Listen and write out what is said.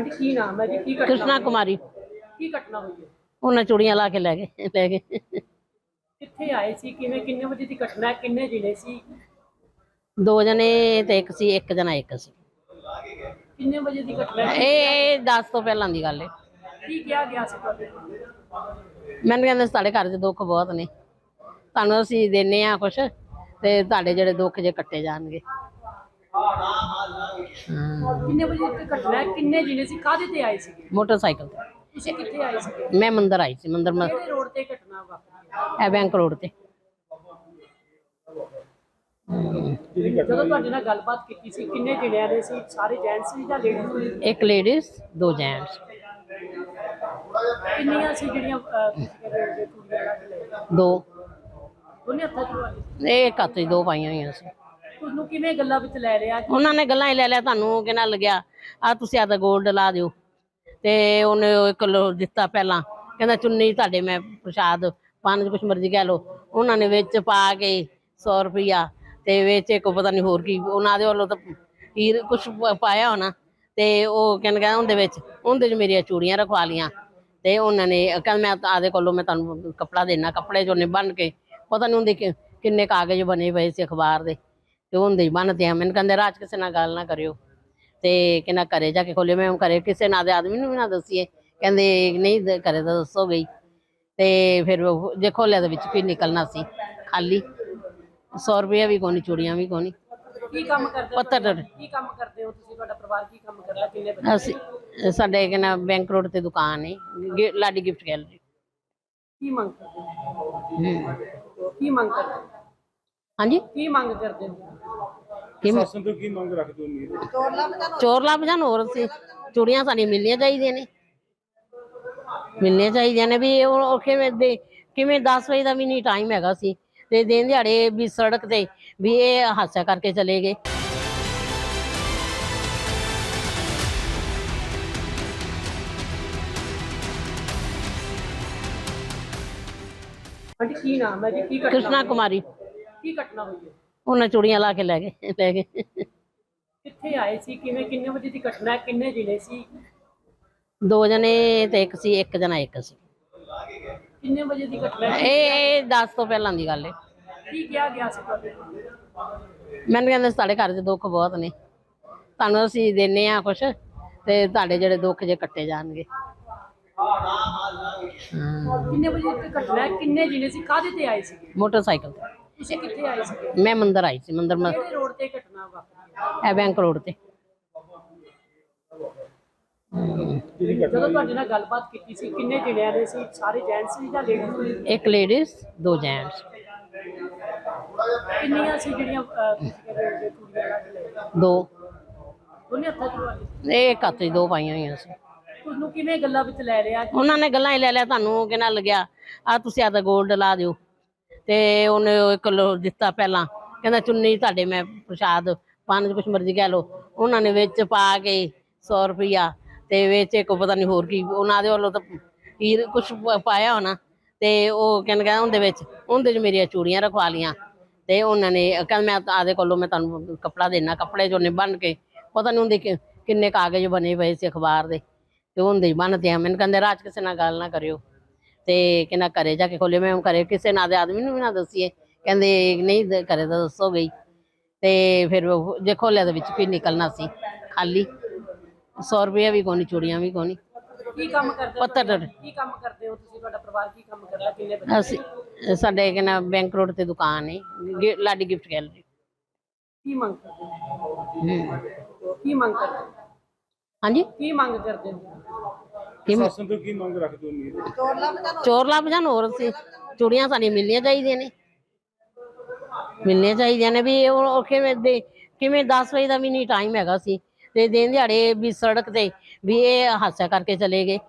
ਹਾਂਜੀ ਕੀ ਨਾਮ ਹੈ ਜੀ? ਕੀ ਘਟਨਾ ਕ੍ਰਿਸ਼ਨਾ? ਕੁਮਾਰੀ। ਕੀ ਘਟਨਾ ਹੋਈ ਹੈ? ਉਹਨਾਂ ਚੂੜੀਆਂ ਲਾ ਕੇ ਲੈ ਗਏ ਲੈ ਗਏ। ਕਿੱਥੇ ਆਏ ਸੀ? ਕਿਵੇਂ ਕਿੰਨੇ ਵਜੇ ਦੀ ਘਟਨਾ ਹੈ? ਕਿੰਨੇ ਜਿਲੇ ਸੀ? ਦੋ ਜਣੇ ਤੇ ਇੱਕ ਸੀ ਇੱਕ ਜਣਾ ਇੱਕ ਸੀ। ਕਿੰਨੇ ਵਜੇ ਦੀ ਘਟਨਾ ਹੈ? ਇਹ 10 ਤੋਂ ਪਹਿਲਾਂ ਦੀ ਗੱਲ ਹੈ। ਕੀ ਕਿਹਾ ਗਿਆ ਸੀ ਤੁਹਾਡੇ ਮੈਨੂੰ ਕਹਿੰਦੇ ਸੀ ਤੁਹਾਡੇ ਘਰ 'ਚ ਦੁੱਖ ਬਹੁਤ ਨੇ। ਤੁਹਾਨੂੰ ਅਸੀਂ ਦਿੰਨੇ ਆ ਕੁਛ ਤੇ ਤੁਹਾਡੇ ਜਿਹੜੇ ਦੁੱਖ ਜੇ ਕੱਟੇ ਜਾਣਗੇ। ਕਿੰਨੇ ਵਜੇ ਦੀ ਘਟਨਾ ਹੈ ਕਿੰਨੇ ਜਿਲੇ ਸੀ ਕਾਹਦੇ ਤੇ ਆਏ ਸੀ ਮੋਟਰਸਾਈਕਲ ਤੇ ਤੁਸੀਂ ਕਿੱਥੇ ਆਏ ਸੀ ਮੈਂ ਮੰਦਰ ਆਈ ਸੀ ਮੰਦਰ ਮ- ਕਿਹੜੇ ਰੋਡ ਤੇ ਘਟਨਾ ਵਾਪਰੀ ਇਹ ਬੈਂਕ ਰੋਡ ਤੇ ਜਦੋਂ ਤੁਹਾਡੇ ਨਾਲ ਗੱਲਬਾਤ ਕੀਤੀ ਸੀ ਕਿੰਨੇ ਜਿਲਿਆਂ ਦੇ ਸੀ ਸਾਰੇ ਜੈਂਟਸ ਸੀ ਜਾਂ ਲੇਡੀਜ਼ ਸੀ ਇੱਕ ਲੇਡੀਜ਼ ਦੋ ਜੈਂਟਸ ਕਿੰਨੀਆਂ ਸੀ ਜਿਹੜੀਆਂ ਅਹ, ਤੁਸੀਂ ਕਹਿੰਦੇ ਹੋ ਕੁੜੀਆਂ ਲੱਗ ਲੈ ਦੋ ਉਹਨੇ ਹੱਥਾਂ ਚ ਵਾਲੀ ਇਹ ਇੱਕ ਹੱਥ 'ਚ ਦੋ ਪਾਈਆਂ ਹੋਈਆਂ ਸੀ ਤੁਹਾਨੂੰ ਕਿਵੇਂ ਗੱਲਾਂ ਵਿੱਚ ਲੈ ਰਿਹਾ ਉਹਨਾਂ ਨੇ ਗੱਲਾਂ ਹੀ ਲੈ ਲਿਆ, ਤੁਹਾਨੂੰ ਕਿਹਨਾਂ ਲੱਗਿਆ? ਆ ਤੁਸੀਂ ਆਦਾ 골ਡ ਲਾ ਦਿਓ। ਤੇ ਉਹਨੇ ਉਹ ਇੱਕ ਲੋ ਦਿੱਤਾ ਪਹਿਲਾਂ। ਕਹਿੰਦਾ, ਚੁੰਨੀ ਤੁਹਾਡੇ ਮੈਂ ਪ੍ਰਸ਼ਾਦ ਪਾਣ ਕੁਛ ਮਰਜ਼ੀ ਕਹਿ ਲਓ। ਉਹਨਾਂ ਨੇ ਵਿੱਚ ਪਾ ਕੇ 100 ਰੁਪਿਆ ਤੇ ਵਿੱਚ ਇੱਕ ਪਤਾ ਨਹੀਂ ਹੋਰ ਕੀ, ਉਹਨਾਂ ਦੇ ਵੱਲੋਂ ਤਾਂ ਹੀਰ ਕੁਛ ਪਾਇਆ ਹੋਣਾ। ਤੇ ਉਹ ਕਹਿੰਦਾ ਉਹਦੇ ਵਿੱਚ, ਉਹਦੇ 'ਚ ਮੇਰੀਆਂ ਚੂੜੀਆਂ ਰਖਵਾ ਲੀਆਂ ਤੇ ਉਹਨਾਂ ਨੇ ਕਹਿੰਦਾ, ਮੈਂ ਤਾਂ ਆਦੇ ਕੋਲੋਂ ਮੈਂ ਤੁਹਾਨੂੰ ਕੱਪੜਾ ਦੇਣਾ, ਕੱਪੜੇ 'ਚ ਉਹਨੇ ਬੰਨ ਕੇ, ਪਤਾ ਨਹੀਂ ਉਹਦੇ ਕਿੰਨੇ ਕਾਗਜ਼ ਬਣੇ ਪਏ ਸੀ ਅਖਬਾਰ ਦੇ। ਤੇ ਉਹਦੇ ਹੀ ਬੰਨਦੇ ਆ। ਮੈਨੂੰ ਕਹਿੰਦੇ ਰਾਜ ਕਿਸੇ ਨਾਲ ਗੱਲ ਨਾ ਕਰਿਓ। ਤੇ ਕਿਨਾ ਘਰੇ ਜਾ ਕੇ ਖੋਲੇ ਮੈਂ ਘਰੇ ਕਿਸੇ ਨਾਲ ਦੇ ਆਦਮੀ ਨੂੰ ਵੀ ਨਾ ਦੱਸੀਏ। ਕਹਿੰਦੇ ਨਹੀਂ ਦ- ਘਰੇ ਤਾਂ ਦੱਸੋ ਗਈ। ਤੇ ਫਿਰ ਉਹ ਜੇ ਖੋਲਿਆ ਦੇ ਵਿੱਚ ਕੀ ਨਿਕਲਣਾ ਸੀ ਖਾਲੀ। 100 ਰੁਪਏ ਵੀ ਕੋਨੀ ਚੂੜੀਆਂ ਵੀ ਕੋਨੀ ਕੀ ਕੰਮ ਕਰਦੇ ਹੋ ਪੱਤਰ ਕੀ ਕੰਮ ਕਰਦੇ ਹੋ ਤੁਸੀਂ? ਤੁਹਾਡਾ ਪਰਿਵਾਰ ਕੀ ਕੰਮ ਕਰਦਾ? ਕਿੰਨੇ ਬੱਚੇ? ਅਸੀਂ ਸਾਡੇ ਕਿਨਾ ਬੈਂਕ ਰੋਡ ਤੇ ਦੁਕਾਨ ਹੈ ਗਿ- ਲਾਡੀ ਗਿਫਟ ਗੈਲਰੀ ਕੀ ਮੰਗ ਕਰਦੇ ਹੋ। ਕੀ ਮੰਗ ਕਰਦੇ ਹੋ? ਹਾਂਜੀ? ਕੀ ਮੰਗ ਕਰਦੇ ਹੋ? ਕੀ ਮ- ਸ਼ਾਸਨ ਤੋਂ ਕੀ ਮੰਗ ਰੱਖਦੇ ਹੋ ਨਹੀਂ ਚੋਰ ਲੱਭ ਜਾਣ ਹੋਰ ਸੀ ਚੂੜੀਆਂ ਸਾਡੀਆਂ ਮਿਲਣੀਆਂ ਚਾਹੀਦੀਆਂ ਨੇ। ਮਿਲਣੀਆਂ ਚਾਹੀਦੀਆਂ ਨੇ ਵੀ ਉਹ ਉਹ ਕਿਵੇਂ ਦੇ ਕਿਵੇਂ 10 ਵਜੇ ਦਾ ਵੀ ਨਹੀਂ ਟਾਈਮ ਹੈਗਾ ਸੀ। ਤੇ ਦਿਨ ਦਿਹਾੜੇ ਵੀ ਸੜਕ ਤੇ ਵੀ ਇਹ ਹਾਦਸਾ ਕਰਕੇ ਚਲੇ ਗਏ। ਆਂਟੀ ਕੀ ਨਾਮ ਹੈ ਜੀ? ਕੀ ਘਟਨਾ ਕ੍ਰਿਸ਼ਨਾ? ਕੁਮਾਰੀ। ਕੀ ਘਟਨਾ ਹੋਈ ਹੈ? ਉਹਨਾਂ ਚੂੜੀਆਂ ਲਾ ਕੇ ਲੈ ਗਏ ਲੈ ਗਏ। ਕਿੱਥੇ ਆਏ ਸੀ? ਕਿਵੇਂ ਕਿੰਨੇ ਵਜੇ ਦੀ ਘਟਨਾ ਹੈ? ਕਿੰਨੇ ਜਿਲੇ ਸੀ? ਦੋ ਜਣੇ ਤੇ ਇੱਕ ਸੀ ਇੱਕ ਜਣਾ ਇੱਕ ਸੀ। ਕਿੰਨੇ ਵਜੇ ਦੀ ਘਟਨਾ ਹੈ? ਇਹ 10 ਤੋਂ ਪਹਿਲਾਂ ਦੀ ਗੱਲ ਹੈ। ਕੀ ਕਿਹਾ ਗਿਆ ਸੀ ਤੁਹਾਡੇ ਮੈਨੂੰ ਕਹਿੰਦੇ ਸੀ ਤੁਹਾਡੇ ਘਰ 'ਚ ਦੁੱਖ ਬਹੁਤ ਨੇ। ਤੁਹਾਨੂੰ ਅਸੀਂ ਦਿੰਨੇ ਆ ਕੁਛ ਤੇ ਤੁਹਾਡੇ ਜਿਹੜੇ ਦੁੱਖ ਜੇ ਕੱਟੇ ਜਾਣਗੇ। ਕਿੰਨੇ ਵਜੇ ਦੀ ਘਟਨਾ ਹੈ? ਕਿੰਨੇ ਜਿਲੇ ਸੀ? ਕਾਹਦੇ ਤੇ ਆਏ ਸੀ ਮੋਟਰਸਾਈਕਲ ਤੇ। ਤੁਸੀਂ ਕਿੱਥੇ ਆਏ ਸੀ ਮੈਂ ਮੰਦਰ ਆਈ ਸੀ ਮੰਦਰ ਮ- ਕਿਹੜੇ ਰੋਡ ਤੇ ਘਟਨਾ ਵਾਪਰੀ ਇਹ ਬੈਂਕ ਰੋਡ ਤੇ। ਜਦੋਂ ਤੁਹਾਡੇ ਨਾਲ ਗੱਲਬਾਤ ਕੀਤੀ ਸੀ ਕਿੰਨੇ ਜਿਲਿਆਂ ਦੇ ਸੀ? ਸਾਰੇ ਜੈਂਟਸ ਸੀ ਜਾਂ ਲੇਡੀਜ਼ ਸੀ? ਇੱਕ ਲੇਡੀਜ਼ ਦੋ ਜੈਂਟਸ ਕਿੰਨੀਆਂ ਸੀ ਜਿਹੜੀਆਂ ਅਹ, ਤੁਸੀਂ ਕਹਿੰਦੇ ਹੋ ਕੁੜੀਆਂ ਲੱਗ ਲੈ ਦੋ। ਉਹਨੇ ਹੱਥਾਂ ਚ ਇਹ ਇੱਕ ਹੱਥ 'ਚ ਦੋ ਪਾਈਆਂ ਹੋਈਆਂ ਸੀ। ਤੁਹਾਨੂੰ ਕਿਵੇਂ ਗੱਲਾਂ ਵਿੱਚ ਲੈ ਲਿਆ? ਉਹਨਾਂ ਨੇ ਗੱਲਾਂ ਹੀ ਲੈ ਲਿਆ ਤੁਹਾਨੂੰ ਕਿਹਨਾਂ ਲੱਗਿਆ? ਆ ਤੁਸੀਂ ਆਦਾ 골ਡ ਲਾ ਦਿਓ। ਤੇ ਉਹਨੇ ਉਹ ਇੱਕ ਲੋ ਦਿੱਤਾ ਪਹਿਲਾਂ। ਕਹਿੰਦਾ, ਚੁੰਨੀ ਤੁਹਾਡੇ ਮੈਂ ਪ੍ਰਸ਼ਾਦ ਪਾਣ ਕੁਛ ਮਰਜ਼ੀ ਕਹਿ ਲਓ। ਉਹਨਾਂ ਨੇ ਵਿੱਚ ਪਾ ਕੇ 100 ਰੁਪਿਆ ਤੇ ਵਿੱਚ ਇੱਕ ਪਤਾ ਨਹੀਂ ਹੋਰ ਕੀ, ਉਹਨਾਂ ਦੇ ਵੱਲੋਂ ਤਾਂ ਕੀ ਕੁਛ ਪਾਇਆ ਹੋਣਾ। ਤੇ ਉਹ ਕਹਿੰਦਾ ਉਹਦੇ ਵਿੱਚ, ਉਹਦੇ 'ਚ ਮੇਰੀਆਂ ਚੂੜੀਆਂ ਰਖਵਾ ਲੀਆਂ ਤੇ ਉਹਨਾਂ ਨੇ ਕਹਿੰਦਾ, ਮੈਂ ਤਾਂ ਆਦੇ ਕੋਲੋਂ ਮੈਂ ਤੁਹਾਨੂੰ ਕੱਪੜਾ ਦੇਣਾ। ਕੱਪੜੇ 'ਚ ਉਹਨੇ ਬੰਨ ਕੇ, ਪਤਾ ਨਹੀਂ ਉਹਦੇ ਕਿ- ਕਿੰਨੇ ਕਾਗਜ਼ ਬਣੇ ਪਏ ਸੀ ਅਖਬਾਰ ਦੇ। ਤੇ ਉਹਦੇ ਹੀ ਬੰਨਦੇ ਆ। ਮੈਨੂੰ ਕਹਿੰਦੇ, ਰਾਜ ਕਿਸੇ ਨਾਲ ਗੱਲ ਨਾ ਕਰਿਓ। ਤੇ ਕਿਨਾ ਘਰੇ ਜਾ ਕੇ ਖੋਲੇ ਮੈਂ ਘਰੇ ਕਿਸੇ ਨਾਲ ਦੇ ਆਦਮੀ ਨੂੰ ਵੀ ਨਾ ਦੱਸੀਏ। ਕਹਿੰਦੇ ਨਹੀਂ ਦ- ਘਰੇ ਤਾਂ ਦੱਸੋ ਗਈ ਤੇ ਫਿਰ ਉਹ ਜੇ ਖੋਲਿਆ ਦੇ ਵਿੱਚ ਕੀ ਨਿਕਲਣਾ ਸੀ ਖਾਲੀ। 100 ਰੁਪਏ ਵੀ ਕੋਨੀ ਚੂੜੀਆਂ ਵੀ ਕੋਨੀ ਕੀ ਕੰਮ ਕਰਦੇ ਹੋ? ਪੱਤਰ। ਕੀ ਕੰਮ ਕਰਦੇ ਹੋ ਤੁਸੀਂ? ਤੁਹਾਡਾ ਪਰਿਵਾਰ ਕੀ ਕੰਮ ਕਰਦਾ? ਕਿੰਨੇ ਬੱਚੇ ਅਸੀਂ ਸਾਡੇ ਕਿਨਾ ਬੈਂਕ ਰੋਡ ਤੇ ਦੁਕਾਨ ਹੈ ਗਿ- ਲਾਡੀ ਗਿਫਟ ਗੈਲਰੀ ਕੀ ਮੰਗ ਕਰਦੇ ਹੋ। ਕੀ ਮੰਗ ਕਰਦੇ ਹੋ? ਹਾਂਜੀ? ਕੀ ਮੰਗ ਕਰਦੇ ਹੋ? ਕੀ ਮ- ਤੋਂ ਕੀ ਮੰਗ ਰੱਖਦੇ ਹੋ ਨਹੀਂ ਚੋਰ ਲੱਭ ਜਾਣ ਹੋਰ ਸੀ ਚੂੜੀਆਂ ਸਾਡੀਆਂ ਮਿਲਣੀਆਂ ਚਾਹੀਦੀਆਂ ਨੇ। ਮਿਲਣੀਆਂ ਚਾਹੀਦੀਆਂ ਨੇ ਵੀ ਉਹ ਉਹ ਕਿਵੇਂ ਦੇ ਕਿਵੇਂ 10 ਵਜੇ ਦਾ ਵੀ ਨਹੀਂ ਟਾਈਮ ਹੈਗਾ ਸੀ। ਤੇ ਦਿਨ ਦਿਹਾੜੇ ਵੀ ਸੜਕ ਤੇ ਵੀ ਇਹ ਹਾਦਸਾ ਕਰਕੇ ਚਲੇ ਗਏ।